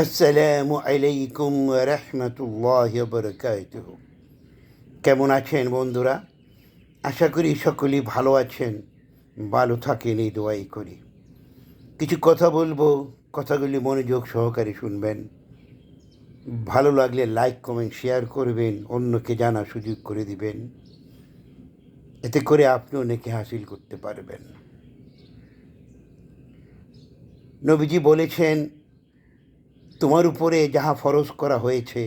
আসসালামু আলাইকুম রহমতুল্লাহ বরকাত কেমন আছেন বন্ধুরা? আশা করি সকলেই ভালো আছেন, ভালো থাকেন এই দোয়াই করি। কিছু কথা বলব, কথাগুলি মনোযোগ সহকারে শুনবেন। ভালো লাগলে লাইক, কমেন্ট, শেয়ার করবেন, অন্যকে জানা সুযোগ করে দিবেন। এতে করে আপনি অনেকে হাসিল করতে পারবেন। নবীজি বলেছেন তোমার উপরে যাহা ফরজ করা হয়েছে,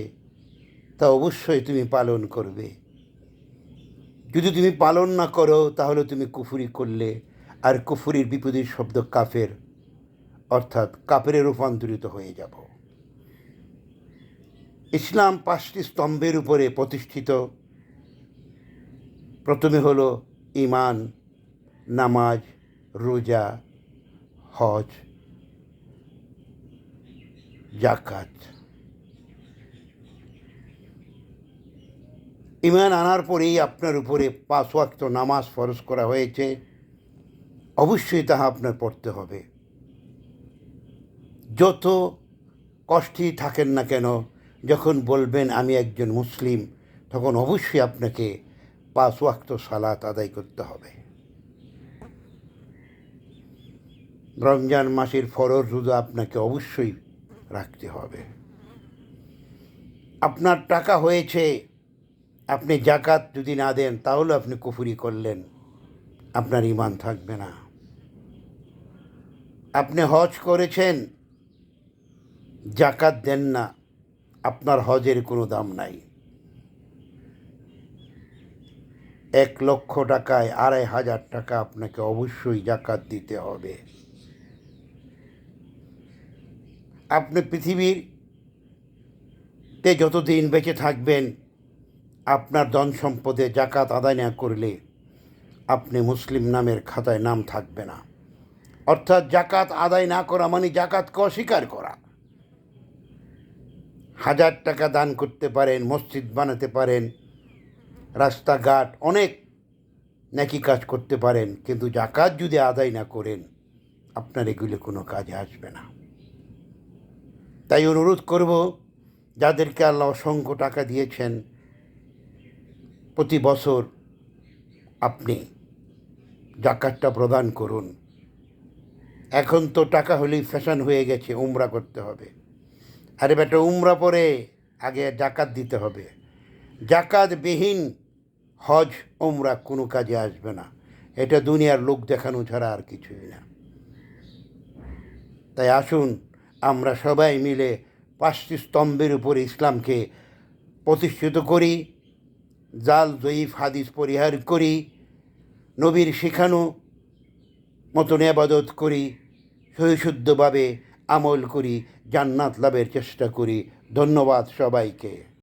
তা অবশ্যই তুমি পালন করবে। যদি তুমি পালন না করো, তাহলে তুমি কুফুরি করলে, আর কুফুরির বিপরীত শব্দ কাফের, অর্থাৎ কাফেরে রূপান্তরিত হয়ে যাব। ইসলাম পাঁচটি স্তম্ভের উপরে প্রতিষ্ঠিত। প্রথমে হলো ইমান নামাজ, রোজা, হজ জাকাত। ইমান আনার পরেই আপনার উপরে পাঁচ ওয়াক্ত নামাজ ফরজ করা হয়েছে। অবশ্যই তাহা আপনার পড়তে হবে। যত কষ্টেই থাকেন না কেন, যখন বলবেন আমি একজন মুসলিম, তখন অবশ্যই আপনাকে পাঁচ সালাত আদায় করতে হবে। রমজান মাসের ফরজ রোজা আপনাকে অবশ্যই রাখতে হবে। আপনার টাকা হয়েছে, আপনি জাকাত যদি না দেন, তাহলে আপনি কুফুরি করলেন। আপনার ইমান থাকবে না। আপনি হজ করেছেন, জাকাত দেন না, আপনার হজের কোনো দাম নাই। এক লক্ষ টাকায় আড়াই হাজার টাকা আপনাকে অবশ্যই জাকাত দিতে হবে। আপনি পৃথিবীর তে যতদিন বেঁচে থাকবেন, আপনার ধন সম্পদে জাকাত আদায় না করলে আপনি মুসলিম নামের খাতায় নাম থাকবে না। অর্থাৎ জাকাত আদায় না করা মানে জাকাতকে অস্বীকার করা। হাজার টাকা দান করতে পারেন, মসজিদ বানাতে পারেন, রাস্তাঘাট অনেক নাকি কাজ করতে পারেন, কিন্তু জাকাত যদি আদায় না করেন, আপনার এগুলো কোনো কাজে আসবে না। তাই অনুরোধ করব, যাদেরকে আল্লাহ অসংখ্য টাকা দিয়েছেন প্রতি বছর আপনি জাকাতটা প্রদান করুন। এখন তো টাকা হলেই ফ্যাশন হয়ে গেছে, উমরা করতে হবে। আরে বেটা, উমরা পরে আগে জাকাত দিতে হবে। জাকাতবিহীন হজ, উমরা কোনো কাজে আসবে না। এটা দুনিয়ার লোক দেখানো ছাড়া আর কিছুই না। তাই আসুন আমরা সবাই মিলে পাঁচটি স্তম্ভের উপরে ইসলামকে প্রতিষ্ঠিত করি, জাল, জয়ীফ, হাদিস পরিহার করি, নবীর শেখানো মতন আবাদত করি, সহিশুদ্ধভাবে আমল করি, জান্নাত লাভের চেষ্টা করি। ধন্যবাদ সবাইকে।